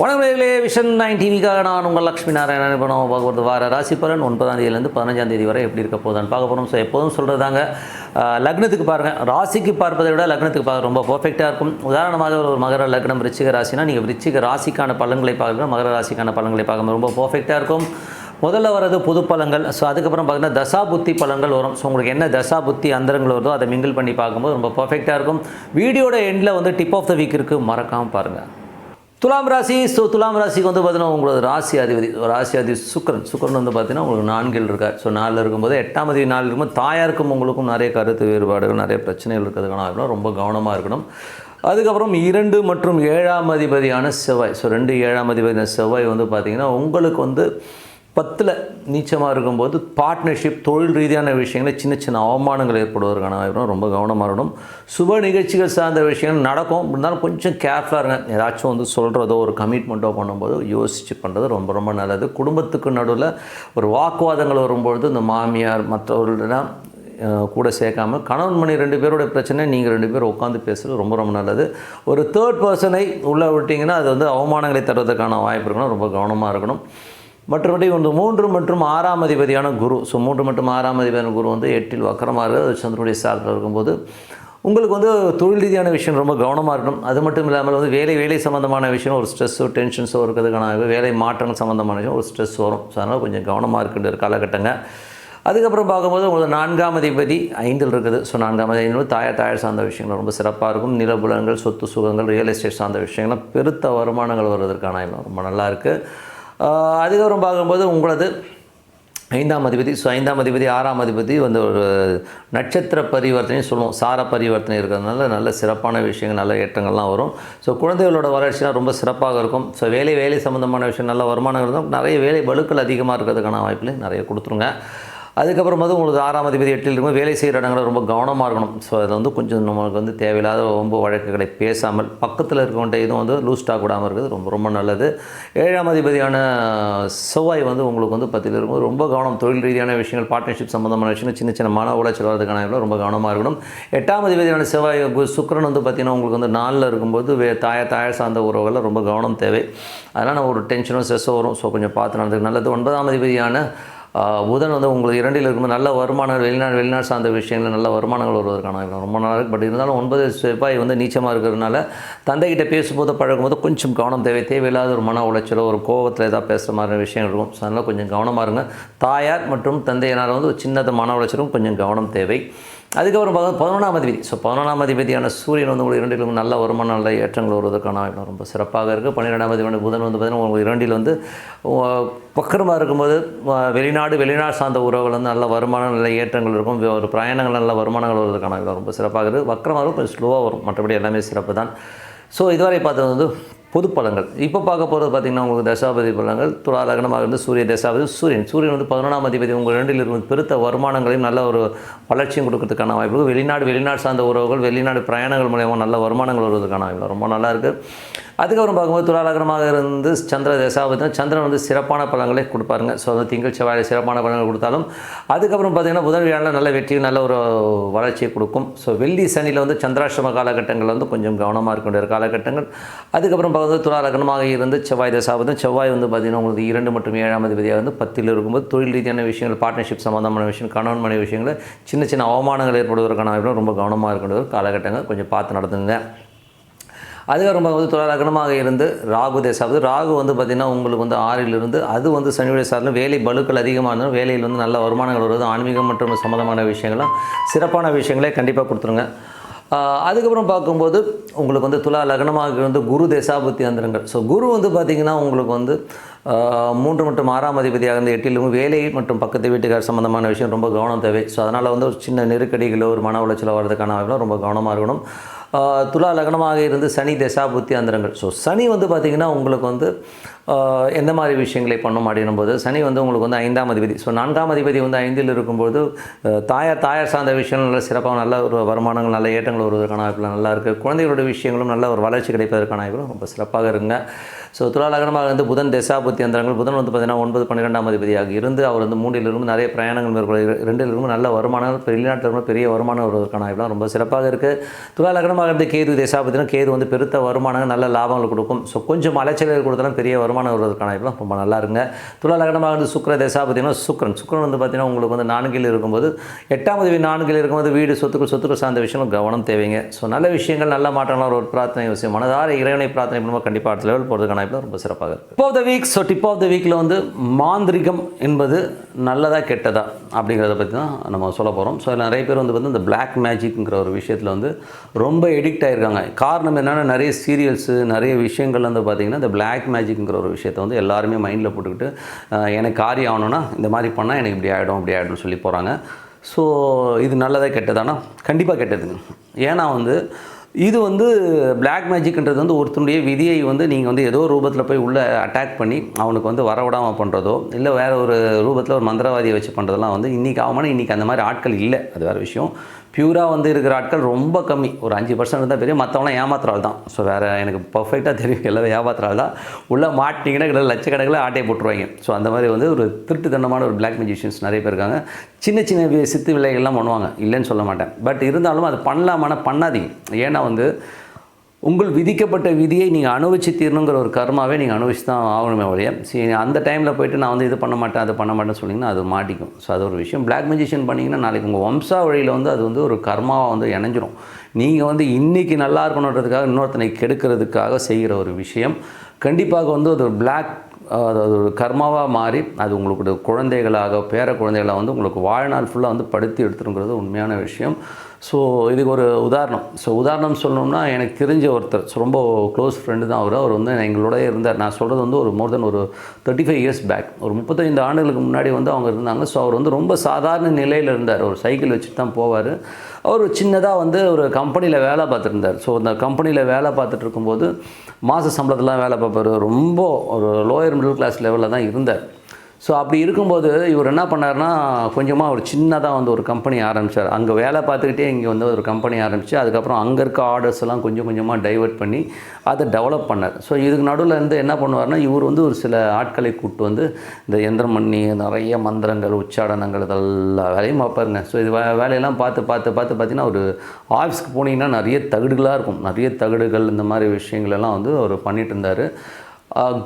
வணக்கங்களே vision nine டிவிக்காக நான் உங்கள் லக்ஷ்மி நாராயணன் இப்போ நம்ம பார்க்க போகிறது வார ராசி பலன். ஒன்பதாம் தேதியிலேருந்து பதினஞ்சாம் தேதி வரை எப்படி இருக்க போதான்னு பார்க்க போகிறோம் ஸோ எப்போதும் சொல்கிறதாங்க லக்னத்துக்கு பாருங்கள் ராசிக்கு பார்ப்பதை விட லக்னத்துக்கு பார்க்க ரொம்ப பர்ஃபெக்டாக இருக்கும். உதாரணமாக ஒரு மகர லக்னம் ரிச்சிக ராசினா நீங்கள் ரிச்சிக ராசிக்கான பலன்களை பார்க்கணும் மகர ராசிக்கான பலன்களை பார்க்கும்போது ரொம்ப பர்ஃபெக்டாக இருக்கும். முதல்ல வர்றது புது பழங்கள் ஸோ அதுக்கப்புறம் பார்த்தீங்கன்னா தசா புத்தி பழங்கள் வரும். ஸோ உங்களுக்கு என்ன தசா புத்தி அந்தரங்கள் வருதோ அதை மிங்கிள் பண்ணி பார்க்கும்போது ரொம்ப பர்ஃபெக்டாக இருக்கும். வீடியோட எண்டில் வந்து டிப் ஆஃப் த வீக் இருக்குது மறக்காமல் பாருங்கள் துலாம் ராசி ஸோ துலாம் ராசிக்கு வந்து பார்த்தீங்கன்னா உங்களோட ராசி அதிபதி ராசி அதிபதி சுக்கரன். சுக்கரன் வந்து பார்த்தீங்கன்னா உங்களுக்கு நான்கில் இருக்கார். ஸோ நாலில் இருக்கும்போது எட்டாம் தேதி நாலில் இருக்கும்போது தாயாருக்கும் உங்களுக்கும் நிறைய கருத்து வேறுபாடுகள் நிறைய பிரச்சனைகள் இருக்கிறதுக்கான ரொம்ப கவனமாக இருக்கணும். அதுக்கப்புறம் இரண்டு மற்றும் ஏழாம் அதிபதியான செவ்வாய். ஸோ ரெண்டு ஏழாம் அதிபதியான செவ்வாய் வந்து பார்த்திங்கன்னா உங்களுக்கு வந்து பத்தில் நீச்சமாக இருக்கும்போது பார்ட்னர்ஷிப் தொழில் ரீதியான விஷயங்களில் சின்ன சின்ன அவமானங்கள் ஏற்படுவதற்கான வாய்ப்பு ரொம்ப கவனமாக இருக்கணும். சுப நிகழ்ச்சிகள் சார்ந்த விஷயங்கள் நடக்கும். இருந்தாலும் கொஞ்சம் கேர்ஃபுல்லாக இருங்க. ஏதாச்சும் வந்து சொல்கிறதோ ஒரு கமிட்மெண்ட்டோ பண்ணும்போது யோசித்து பண்ணுறது ரொம்ப ரொம்ப நல்லது. குடும்பத்துக்கு நடுவில் ஒரு வாக்குவாதங்கள் வரும்பொழுது இந்த மாமியார் மற்றவர்களெல்லாம் கூட சேர்க்காமல் கணவன் மணி ரெண்டு பேரோட பிரச்சனை நீங்கள் ரெண்டு பேரும் உட்காந்து பேசுகிறது ரொம்ப ரொம்ப நல்லது. ஒரு தேர்ட் பர்சனை உள்ளே விட்டிங்கன்னா அது வந்து அவமானங்களை தருவதற்கான வாய்ப்பு இருக்கணும். ரொம்ப கவனமாக இருக்கணும். மற்றபடி வந்து மூன்று மற்றும் ஆறாம் அதிபதியான குரு. ஸோ மூன்று மற்றும் ஆறாம் அதிபதியான குரு வந்து எட்டில் வக்கரமாக இருக்குது சந்திரனுடைய சாரத்தில் இருக்கும்போது உங்களுக்கு வந்து தொழில் ரீதியான விஷயம் ரொம்ப கவனமாக இருக்கணும். அது மட்டும் இல்லாமல் வந்து வேலை வேலை சம்மந்தமான விஷயம் ஒரு ஸ்ட்ரெஸ்ஸோ டென்ஷன்ஸோ இருக்கிறதுக்கான வேலை மாற்றங்கள் சம்மந்தமான விஷயம் ஒரு ஸ்ட்ரெஸ் வரும். ஸோ அதனால் கொஞ்சம் கவனமாக இருக்கின்ற ஒரு காலகட்டங்க. அதுக்கப்புறம் பார்க்கும்போது உங்களுக்கு நான்காம் அதிபதி ஐந்தில் இருக்குது. ஸோ நான்காம் அதிபதி தாயார் தாயார் சார்ந்த விஷயங்கள். ரொம்ப சிறப்பாக இருக்கும். நிலபுலங்கள் சொத்து சுகங்கள் ரியல் எஸ்டேட் சார்ந்த விஷயங்கள்லாம் பெருத்த வருமானங்கள் வருவதற்கான ரொம்ப நல்லா இருக்குது அதுக்கப்புறம் பார்க்கும்போது உங்களது ஐந்தாம் அதிபதி ஸோ ஐந்தாம் அதிபதி ஆறாம் அதிபதி வந்து ஒரு நட்சத்திர பரிவர்த்தனை சொல்லுவோம். சார பரிவர்த்தனை இருக்கிறதுனால நல்ல சிறப்பான விஷயங்கள் நல்ல ஏற்றங்கள்லாம் வரும். ஸோ குழந்தைகளோட வளர்ச்சிலாம் ரொம்ப சிறப்பாக இருக்கும். ஸோ வேலை வேலை சம்மந்தமான விஷயம் நல்ல வருமானங்கள் இருந்தால் நிறைய வேலை வலுக்கள் அதிகமாக இருக்கிறதுக்கான வாய்ப்புலையும் நிறைய கொடுத்துருங்க. அதுக்கப்புறம் வந்து உங்களுக்கு ஆறாம் அதிபதி எட்டில் இருக்கும் வேலை செய்கிற இடங்களை ரொம்ப கவனமாக இருக்கணும். ஸோ அதில் வந்து கொஞ்சம் நம்மளுக்கு வந்து தேவையில்லாத ரொம்ப வழக்குகளை பேசாமல் பக்கத்தில் இருக்கவன்ட்ட இதுவும் வந்து லூஸ்டாக கூடாமல் விடாமல் இருக்கிறது ரொம்ப ரொம்ப நல்லது. ஏழாம் அதிபதியான செவ்வாய் வந்து உங்களுக்கு வந்து பத்தில் இருக்கும்போது ரொம்ப கவனம் தொழில் ரீதியான விஷயங்கள் பார்ட்னர்ஷிப் சம்மந்தமான விஷயங்கள் சின்ன சின்ன மன உளைச்சல் வரதுக்கான ரொம்ப கவனமாக இருக்கணும். எட்டாம் அதிபதியான செவ்வாய் கு- வந்து பார்த்திங்கன்னா உங்களுக்கு வந்து நாளில் இருக்கும்போது வே தாய தாய சார்ந்த உறவுகளில் ரொம்ப கவனம் தேவை. அதனால் ஒரு டென்ஷனும் ஸ்ட்ரெஸ்ஸோ வரும். ஸோ கொஞ்சம் பார்த்து நடந்துக்கு நல்லது. ஒன்பதாம் அதிபதியான புதன் வந்து உங்களுக்கு இரண்டில் இருக்கும்போது நல்ல வருமானம் வெளிநாடு வெளிநாடு சார்ந்த விஷயங்கள் நல்ல வருமானங்கள் வருவதற்கான ரொம்ப நாளாக இருக்குது பட் இருந்தாலும் ஒன்பது செவ்வாய் வந்து நீச்சமாக இருக்கிறதுனால தந்தைகிட்ட பேசும்போது பழகும்போது கொஞ்சம் கவனம் தேவை. தேவையில்லாத ஒரு மன உளைச்சலோ ஒரு கோவத்தில் ஏதாவது பேசுகிற மாதிரி விஷயங்கள் இருக்கும். ஸோ அதனால் கொஞ்சம் கவனமாக இருங்க. தாயார் மற்றும் தந்தையினால் வந்து ஒரு சின்னது மன உளைச்சலும் கொஞ்சம் கவனம் தேவை. அதுக்கப்புறம் பதினொன்றாம் அதிபதி. ஸோ பதினொன்றாம் அதிபதியான சூரியன் வந்து உங்களுக்கு இரண்டிலும் நல்ல வருமானம் நல்ல ஏற்றங்கள் வருவதற்கான வாய்ப்பு ரொம்ப சிறப்பாக இருக்குது பன்னிரெண்டாம் அதிபதி புதன் வந்து பார்த்திங்கன்னா உங்களுக்கு இரண்டில் வந்து பக்கரமாக இருக்கும்போது வெளிநாடு வெளிநாடு சார்ந்த உறவுகள் வந்து நல்ல வருமானம் நல்ல ஏற்றங்கள் இருக்கும். ஒரு பிரயாணங்கள் நல்ல வருமானங்கள் வருவதற்கான வாய்ப்பு ரொம்ப சிறப்பாக இருக்குது வக்கரமாக இருக்கும் கொஞ்சம் ஸ்லோவாக வரும். மற்றபடி எல்லாமே சிறப்பு தான் ஸோ இதுவரை பார்த்தது வந்து பொது பலங்கள் இப்போ பார்க்க போகிறது பார்த்திங்கன்னா உங்களுக்கு தசாபதி பலங்கள் துலா லக்னமாக இருந்து சூரிய தசாபதி சூரியன். சூரியன் வந்து பதினொன்றாம் அதிபதி. உங்கள் ரெண்டில் இருக்கும் பெருத்த வருமானங்களையும் நல்ல ஒரு வளர்ச்சியும் கொடுக்கறதுக்கான வாய்ப்பு வெளிநாடு வெளிநாடு சார்ந்த உறவுகள் வெளிநாடு பிரயாணங்கள் மூலயமா நல்ல வருமானங்கள் வருவதற்கான வாய்ப்பு ரொம்ப நல்லா இருக்குது அதுக்கப்புறம் பார்க்கும்போது துலா இருந்து சந்திர தசாபதி சந்திரன் வந்து சிறப்பான பலன்களை கொடுப்பாருங்க. ஸோ வந்து திங்கள் செவ்வாயில் சிறப்பான பலன்கள் கொடுத்தாலும் அதுக்கப்புறம் பார்த்திங்கன்னா புதன் வியாழன் நல்ல வெற்றியும் நல்ல ஒரு வளர்ச்சியை கொடுக்கும். ஸோ வெள்ளி சனியில் வந்து சந்திராஷ்டம காலகட்டங்கள் வந்து கொஞ்சம் கவனமாக இருக்க வேண்டிய காலகட்டங்கள். அதுக்கப்புறம் பார்க்கும்போது துராலகனமாக இருந்து செவ்வாய் தசாபதம் செவ்வாய் வந்து பார்த்திங்கன்னா உங்களுக்கு இரண்டு மற்றும் ஏழாம் அதிபதியாக வந்து பத்தில் இருக்கும்போது தொழில் ரீதியான விஷயங்கள் பார்ட்னர்ஷிப் சம்மந்தமான விஷயம் கணவன் மனைவி விஷயங்கள் சின்ன சின்ன அவமானங்கள் ஏற்படுவதற்கான ரொம்ப கவனமாக இருக்கின்ற ஒரு காலகட்டங்கள் கொஞ்சம் பார்த்து நடத்துங்க அதுக்கப்புறம் வந்து துலா இருந்து ராகு தேசாவது ராகு வந்து பார்த்திங்கன்னா உங்களுக்கு வந்து ஆறிலிருந்து அது வந்து சனியுடைய சார்ந்த வேலை பலுக்கள் அதிகமாக இருந்தாலும் வேலையில் வந்து நல்ல வருமானங்கள் வருவது ஆன்மீகம் மற்றும் சம்மந்தமான விஷயங்கள்லாம் சிறப்பான விஷயங்களே கண்டிப்பாக கொடுத்துருங்க. அதுக்கப்புறம் பார்க்கும்போது உங்களுக்கு வந்து துலா லக்னமாக இருந்து குரு தேசாபுத்தி அந்தரங்கள் ஸோ குரு வந்து பார்த்திங்கன்னா உங்களுக்கு வந்து மூன்று மற்றும் ஆறாம் அதிபதியாக இருந்த எட்டிலும் வேலை மற்றும் பக்கத்து வீட்டுக்கார் சம்மந்தமான விஷயம் ரொம்ப கவனம் தேவை. ஸோ அதனால் வந்து ஒரு சின்ன நெருக்கடிகளோ ஒரு மன உளைச்சலோ வர்றதுக்கான ரொம்ப கவனமாக இருக்கணும். துலா லக்னமாக இருந்து சனி தசா புத்தி அந்தரங்கள். ஸோ சனி வந்து பார்த்திங்கன்னா உங்களுக்கு வந்து எந்த மாதிரி விஷயங்களை பண்ணும் அப்படின்னும் போது சனி வந்து உங்களுக்கு வந்து ஐந்தாம் அதிபதி. ஸோ நான்காம் அதிபதி வந்து ஐந்தில் இருக்கும்போது தாயார் தாயார் சார்ந்த விஷயங்கள் நல்ல சிறப்பாக நல்ல ஒரு வருமானங்கள் நல்ல ஏற்றங்கள் வருவதற்கான வாய்ப்புகள் நல்லா இருக்குது குழந்தைகளோட விஷயங்களும் நல்ல ஒரு வளர்ச்சி கிடைப்பதற்கான வாய்ப்புகளும் ரொம்ப சிறப்பாக இருங்க ஸோ துலாலகனமாக இருந்து வந்து புதன் தசாபுத்தி அந்தரங்கள் புதன் வந்து பார்த்தீங்கன்னா ஒன்பது பன்னிரெண்டாம் அதிபதியாக இருந்து அவர் வந்து மூன்றிலிருந்து நிறைய பிரயாணங்கள் மேற்கொள்ள ரெண்டிலிருந்து நல்ல வருமானம் வெளிநாட்டில் இருந்து பெரிய வருமானம் வருவதற்கான வாய்ப்புலாம் ரொம்ப சிறப்பாக இருக்குது துலாலகனமாக இருந்து கேது தசாபத்தினா கேது வந்து பெருத்த வருமானங்கள் நல்ல லாபங்கள் கொடுக்கும். ஸோ கொஞ்சம் அலைச்சல்கள் கொடுத்தாலும் பெரிய வருமானம் வருவதற்கான வாய்ப்புலாம் ரொம்ப நல்லா இருங்க துலாலகனமாக இருந்து சுக்கர தசாபத்தினா சுக்ரன் சுக்ரன் வந்து பார்த்தீங்கன்னா உங்களுக்கு வந்து நான்கில் இருக்கும்போது எட்டாம் உதவி நான்கில் இருக்கும்போது வீடு சொத்துக்கள் சொத்துக்கள் சார்ந்த விஷயங்கள் கவனம் தேவைங்க. ஸோ நல்ல விஷயங்கள் நல்ல மாற்றங்கள் ஒரு பிரார்த்தனை விஷயம். மனதார இறைவனை பிரார்த்தனை பண்ணும்போது கண்டிப்பாக அடுத்த லெவல் போகிறதுக்கான வாய்ப்பு ரொம்ப சிறப்பாக இருக்குது tip of the week so tip of the வீக்கில் வந்து மாந்திரிகம் என்பது நல்லதா கெட்டதா அப்படிங்கிறத பற்றி தான் நம்ம சொல்ல போகிறோம் ஸோ அதில் நிறைய பேர் வந்து வந்து இந்த பிளாக் மேஜிக்ங்கிற ஒரு விஷயத்தில் வந்து ரொம்ப எடிக்ட் ஆகிருக்காங்க காரணம் என்னென்னா நிறைய சீரியல்ஸு நிறைய விஷயங்கள் வந்து பார்த்திங்கன்னா இந்த பிளாக் மேஜிக்ங்கிற ஒரு விஷயத்தை வந்து எல்லாருமே மைண்டில் போட்டுக்கிட்டு எனக்கு காரியம் ஆகணும்னா இந்த மாதிரி பண்ணால் எனக்கு இப்படி ஆகிடும் இப்படி ஆகிடும்னு சொல்லி போகிறாங்க ஸோ இது நல்லதாக கெட்டதானா? கண்டிப்பாக கெட்டதுங்க. ஏன்னா வந்து இது வந்து பிளாக் மேஜிக்ன்றது வந்து ஒருத்தனுடைய விதியை வந்து நீங்கள் வந்து ஏதோ ரூபத்தில் போய் உள்ளே அட்டாக் பண்ணி அவனுக்கு வந்து வரவிடாமல் பண்ணுறதோ இல்லை வேறு ஒரு ரூபத்தில் ஒரு மந்திரவாதியை வச்சு பண்ணுறதெல்லாம் வந்து இன்றைக்கி ஆகமான இன்றைக்கி அந்த மாதிரி ஆட்கள் இல்லை. அது வேறு விஷயம். பியூராக வந்து இருக்கிற ஆட்கள் ரொம்ப கம்மி. ஒரு அஞ்சு பர்சன்ட் இருந்தால் பெரிய மற்றவங்களாம் ஏமாத்துறாள் தான். ஸோ வேறு எனக்கு பர்ஃபெக்டாக தெரியும். எல்லாம் ஏமாத்துறாள் தான். உள்ளே மாட்டிங்கன்னா கிட்ட லட்சக்கணக்கில் ஆட்டையை போட்டுருவாங்க. ஸோ அந்த மாதிரி வந்து ஒரு திருட்டுத்தனமான ஒரு பிளாக் மியூசிஷியன்ஸ் நிறைய பேர் இருக்காங்க. சின்ன சின்ன சித்து விலைகள்லாம் பண்ணுவாங்க. இல்லைன்னு சொல்ல மாட்டேன். பட் இருந்தாலும் அது பண்ணலாமான பண்ணாதீங்க. ஏன்னா வந்து உங்கள் விதிக்கப்பட்ட விதியை நீங்கள் அனுபவிச்சு தீரணுங்கிற ஒரு கர்மாவே நீங்கள் அனுபவிச்சு தான் ஆகணுமே ஒழிய சரி அந்த டைமில் போயிட்டு நான் வந்து இது பண்ண மாட்டேன் அது பண்ண மாட்டேன்னு சொன்னிங்கன்னா அது மாட்டிக்கும். ஸோ அது ஒரு விஷயம். பிளாக் மெஜிஷியன் பண்ணிங்கன்னா நாளைக்கு உங்கள் வம்சா வழியில் வந்து அது வந்து ஒரு கர்மாவாக வந்து இணைஞ்சிரும். நீங்கள் வந்து இன்றைக்கி நல்லா இருக்கணுன்றதுக்காக இன்னொருத்தனை கெடுக்கிறதுக்காக செய்கிற ஒரு விஷயம். கண்டிப்பாக வந்து அது ஒரு பிளாக் அது ஒரு கர்மாவாக மாறி அது உங்களுக்கு குழந்தைகளாக பேர குழந்தைகளாக வந்து உங்களுக்கு வாழ்நாள் ஃபுல்லாக வந்து படுத்தி எடுத்துருங்கிறது உண்மையான விஷயம். ஸோ இதுக்கு ஒரு உதாரணம். ஸோ உதாரணம் சொல்லணும்னா எனக்கு தெரிஞ்ச ஒருத்தர். ரொம்ப க்ளோஸ் ஃப்ரெண்டு தான் அவர். அவர் வந்து எங்களோட இருந்தார். நான் சொல்கிறது வந்து ஒரு மோர் தென் ஒரு தேர்ட்டி ஃபைவ் இயர்ஸ் பேக் ஒரு முப்பத்தைந்து ஆண்டுகளுக்கு முன்னாடி வந்து அவங்க இருந்தாங்க. ஸோ அவர் வந்து ரொம்ப சாதாரண நிலையில் இருந்தார். ஒரு சைக்கிள் வச்சுட்டு தான் போவார். அவர் சின்னதாக வந்து ஒரு கம்பெனியில் வேலை பார்த்துருந்தார். ஸோ அந்த கம்பெனியில் வேலை பார்த்துட்டு இருக்கும்போது மாத சம்பளத்தெலாம் வேலை பார்ப்பார். ரொம்ப ஒரு லோயர் மிடில் கிளாஸ் லெவலில் தான் இருந்தார். ஸோ அப்படி இருக்கும்போது இவர் என்ன பண்ணாருன்னா கொஞ்சமாக ஒரு சின்னதாக வந்து ஒரு கம்பெனி ஆரம்பித்தார் அங்கே வேலை பார்த்துக்கிட்டே இங்கே வந்து ஒரு கம்பெனி ஆரம்பித்து அதுக்கப்புறம் அங்கே இருக்க ஆர்டர்ஸ் எல்லாம் கொஞ்சம் கொஞ்சமாக டைவர்ட் பண்ணி அதை டெவலப் பண்ணார். ஸோ இதுக்கு நடுவில் இருந்து என்ன பண்ணுவார்னா இவர் வந்து ஒரு சில ஆட்களை கூப்பிட்டு வந்து இந்த எந்திரம் பண்ணி நிறைய மந்திரங்கள் உச்சாடனங்கள் இதெல்லாம் வேலையும் பார்ப்பாருங்க. ஸோ இது வே- வேலையெல்லாம் பார்த்து பார்த்து பார்த்து பார்த்தீங்கன்னா ஒரு ஆஃபீஸ்க்கு போனீங்கன்னா நிறைய தகடுகளாக இருக்கும். நிறைய தகடுகள் இந்த மாதிரி விஷயங்கள் எல்லாம் வந்து அவர் பண்ணிகிட்டு இருந்தார்.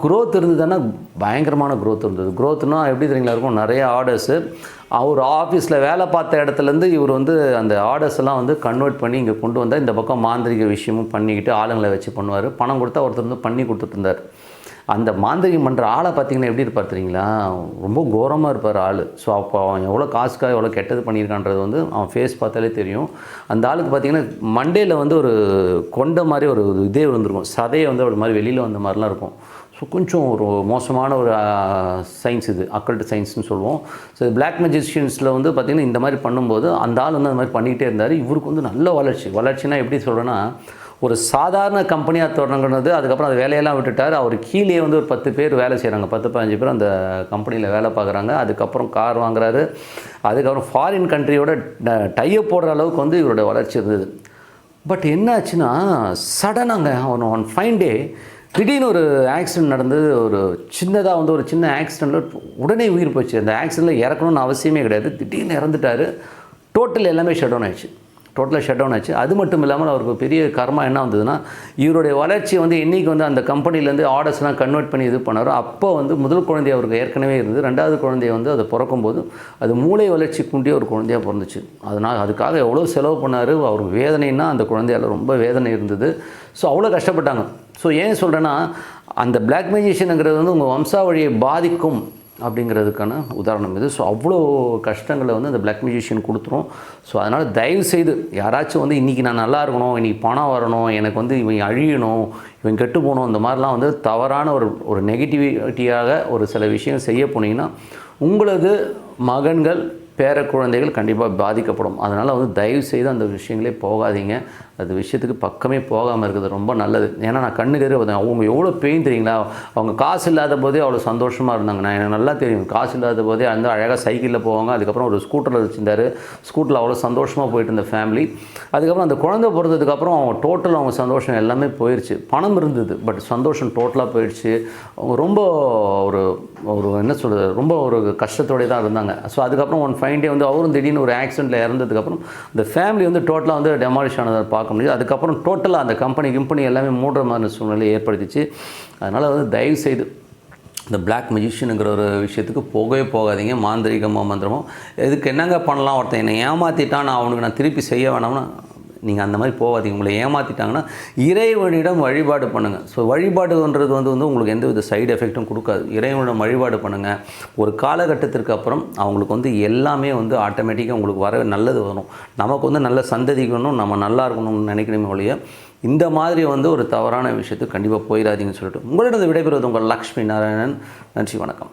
க்ரோத் இருந்ததுன்னா பயங்கரமான க்ரோத் இருந்தது. க்ரோத்னால் எப்படி தெரியுங்களா இருக்கும்? நிறைய ஆர்டர்ஸு அவர் ஆஃபீஸில் வேலை பார்த்த இடத்துலேருந்து இவர் வந்து அந்த ஆர்டர்ஸ் எல்லாம் வந்து கன்வெர்ட் பண்ணி இங்கே கொண்டு வந்தால் இந்த பக்கம் மாந்திரிக விஷயமும் பண்ணிக்கிட்டு ஆளுங்களை வச்சு பண்ணுவார். பணம் கொடுத்தா ஒருத்தர் வந்து பண்ணி கொடுத்துட்டு இருந்தார். அந்த மாந்திரிகம் பண்ணுற ஆளை பார்த்தீங்கன்னா எப்படி இருப்பார் தெரியுங்களா? ரொம்ப கோரமாக இருப்பார் ஆள். ஸோ அப்போ அவன் எவ்வளோ காசுக்காக எவ்வளோ கெட்டது பண்ணியிருக்கான்றது வந்து அவன் ஃபேஸ் பார்த்தாலே தெரியும். அந்த ஆளுக்கு பார்த்தீங்கன்னா மண்டேல வந்து ஒரு கொண்ட மாதிரி ஒரு இதே இருந்திருக்கும். சதையை வந்து அப்படி மாதிரி வெளியில் வந்த மாதிரிலாம் இருக்கும். ஸோ கொஞ்சம் ஒரு மோசமான ஒரு சயின்ஸ் இது. அக்கல்ட் சயின்ஸ்னு சொல்லுவோம். ஸோ இது பிளாக் மெஜிஷியன்ஸில் வந்து பார்த்திங்கன்னா இந்த மாதிரி பண்ணும்போது அந்த ஆள் வந்து அந்த மாதிரி பண்ணிக்கிட்டே இருந்தார். இவருக்கு வந்து நல்ல வளர்ச்சி. வளர்ச்சினா எப்படி சொல்கிறேன்னா ஒரு சாதாரண கம்பெனியாக தொடங்குனது அதுக்கப்புறம் அது வேலையெல்லாம் விட்டுட்டார். அவர் கீழே வந்து ஒரு பத்து பேர் வேலை செய்கிறாங்க பத்து பதினஞ்சு பேர் அந்த கம்பெனியில் வேலை பார்க்குறாங்க. அதுக்கப்புறம் கார் வாங்குறாரு. அதுக்கப்புறம் ஃபாரின் கண்ட்ரியோட டையப் போடுற அளவுக்கு வந்து இவரோட வளர்ச்சி இருந்தது. பட் என்ன ஆச்சுன்னா சடனாங்க அவன் ஒன் ஃபைன் டே திடீர்னு ஒரு ஆக்சிடென்ட் நடந்தது ஒரு சின்னதாக வந்து ஒரு சின்ன ஆக்சிடெண்ட்டில் உடனே உயிர் போச்சு. அந்த ஆக்சிடெண்ட்டில் இறக்கணும்னு அவசியமே கிடையாது. திடீர்னு இறந்துட்டார். டோட்டல் எல்லாமே ஷட் டவுன் ஆயிடுச்சு. டோட்டலாக ஷட் டவுன் ஆச்சு. அது மட்டும் இல்லாமல் அவருக்கு பெரிய கர்மா என்ன வந்ததுன்னா இவருடைய வளர்ச்சி வந்து என்றைக்கு வந்து அந்த கம்பெனிலேருந்து ஆர்டர்ஸ்லாம் கன்வெர்ட் பண்ணி இது பண்ணாரோ. அப்போ வந்து முதல் குழந்தை அவருக்கு ஏற்கனவே இருந்து ரெண்டாவது குழந்தைய வந்து அதை பிறக்கும்போது அது மூளை வளர்ச்சி குண்டிய ஒரு குழந்தையாக பிறந்துச்சு. அதனால் அதுக்காக எவ்வளோ செலவு பண்ணார் அவருக்கு வேதனைன்னா அந்த குழந்தையால் ரொம்ப வேதனை இருந்தது. ஸோ அவ்வளோ கஷ்டப்பட்டாங்க. ஸோ ஏன் சொல்கிறேன்னா அந்த பிளாக் மேஜிஷியனுங்கிறது வந்து உங்கள் வம்சாவழியை பாதிக்கும் அப்படிங்கிறதுக்கான உதாரணம் இது. ஸோ அவ்வளோ கஷ்டங்களை வந்து அந்த பிளாக் மியூசிஷியன் கொடுத்துரும். ஸோ அதனால் தயவு செய்து யாராச்சும் வந்து இன்றைக்கி நான் நல்லா இருக்கணும் இன்றைக்கி பணம் வரணும் எனக்கு வந்து இவன் அழியணும் இவன் கெட்டு போகணும் இந்த மாதிரிலாம் வந்து தவறான ஒரு ஒரு நெகட்டிவிட்டியாக ஒரு சில விஷயம் செய்ய போனீங்கன்னா உங்களது மகன்கள் பேர குழந்தைகள் கண்டிப்பாக பாதிக்கப்படும். அதனால் வந்து தயவு செய்து அந்த விஷயங்களே போகாதீங்க. அது விஷயத்துக்கு பக்கமே போகாமல் இருக்கிறது ரொம்ப நல்லது. ஏன்னா நான் கண்ணுக்கு எதிரே பார்த்தேன். அவங்க எவ்வளோ பெயின் தெரியுங்களா? அவங்க காசு இல்லாத போதே அவ்வளோ சந்தோஷமாக இருந்தாங்க. நான் எனக்கு நல்லா தெரியும். காசு இல்லாத போதே அந்த அழகாக சைக்கிளில் போவாங்க. அதுக்கப்புறம் ஒரு ஸ்கூட்டரில் வச்சிருந்தார். ஸ்கூட்டரில் அவ்வளோ சந்தோஷமாக போயிட்டு இருந்த ஃபேமிலி அதுக்கப்புறம் அந்த குழந்தை பிறந்ததுக்கப்புறம் அவங்க டோட்டல் அவங்க சந்தோஷம் எல்லாமே போயிடுச்சு பணம் இருந்தது பட் சந்தோஷம் டோட்டலாக போயிடுச்சு அவங்க ரொம்ப ஒரு ஒரு என்ன சொல்கிறது ரொம்ப ஒரு கஷ்டத்தோடய தான் இருந்தாங்க. ஸோ அதுக்கப்புறம் ஒன் ஃபைன் டே வந்து அவரும் திடீர்னு ஒரு ஆக்சிடெண்ட்டில் இறந்ததுக்கப்புறம் இந்த ஃபேமிலி வந்து டோட்டலாக வந்து டெமாலிஷ் ஆனதை பார்க்க முடியுது. அதுக்கப்புறம் டோட்டலாக அந்த கம்பெனி கிம்பெனி எல்லாமே மூடுற மாதிரி சூழ்நிலை ஏற்படுத்திச்சு. அதனால் வந்து தயவு செய்து இந்த பிளாக் மெஜிஷியனுங்கிற ஒரு விஷயத்துக்கு போகவே போகாதீங்க. மாந்திரிகமோ மந்திரமோ. இதுக்கு என்னங்க பண்ணலாம்? ஒருத்தன் என்னை ஏமாற்றிட்டான் நான் அவனுக்கு நான் திருப்பி செய்ய வேணாம்னா நீங்கள் அந்த மாதிரி போகாதீங்க உங்களை ஏமாற்றிட்டாங்கன்னா இறைவனிடம் வழிபாடு பண்ணுங்கள் ஸோ வழிபாடுன்றது வந்து வந்து உங்களுக்கு எந்த வித சைடு எஃபெக்ட்டும் கொடுக்காது. இறைவனிடம் வழிபாடு பண்ணுங்கள் ஒரு காலகட்டத்திற்கு அப்புறம் அவங்களுக்கு வந்து எல்லாமே வந்து ஆட்டோமேட்டிக்காக உங்களுக்கு வர நல்லது வரும். நமக்கு வந்து நல்ல சந்ததிக்கணும் நம்ம நல்லா இருக்கணும்னு நினைக்கணுமே ஒழிய இந்த மாதிரி வந்து ஒரு தவறான விஷயத்துக்கு கண்டிப்பாக போயிடாதீங்கன்னு சொல்லிட்டு. உங்களிடம் விடைபெறுவது உங்கள் லக்ஷ்மி நாராயணன். நன்றி வணக்கம்.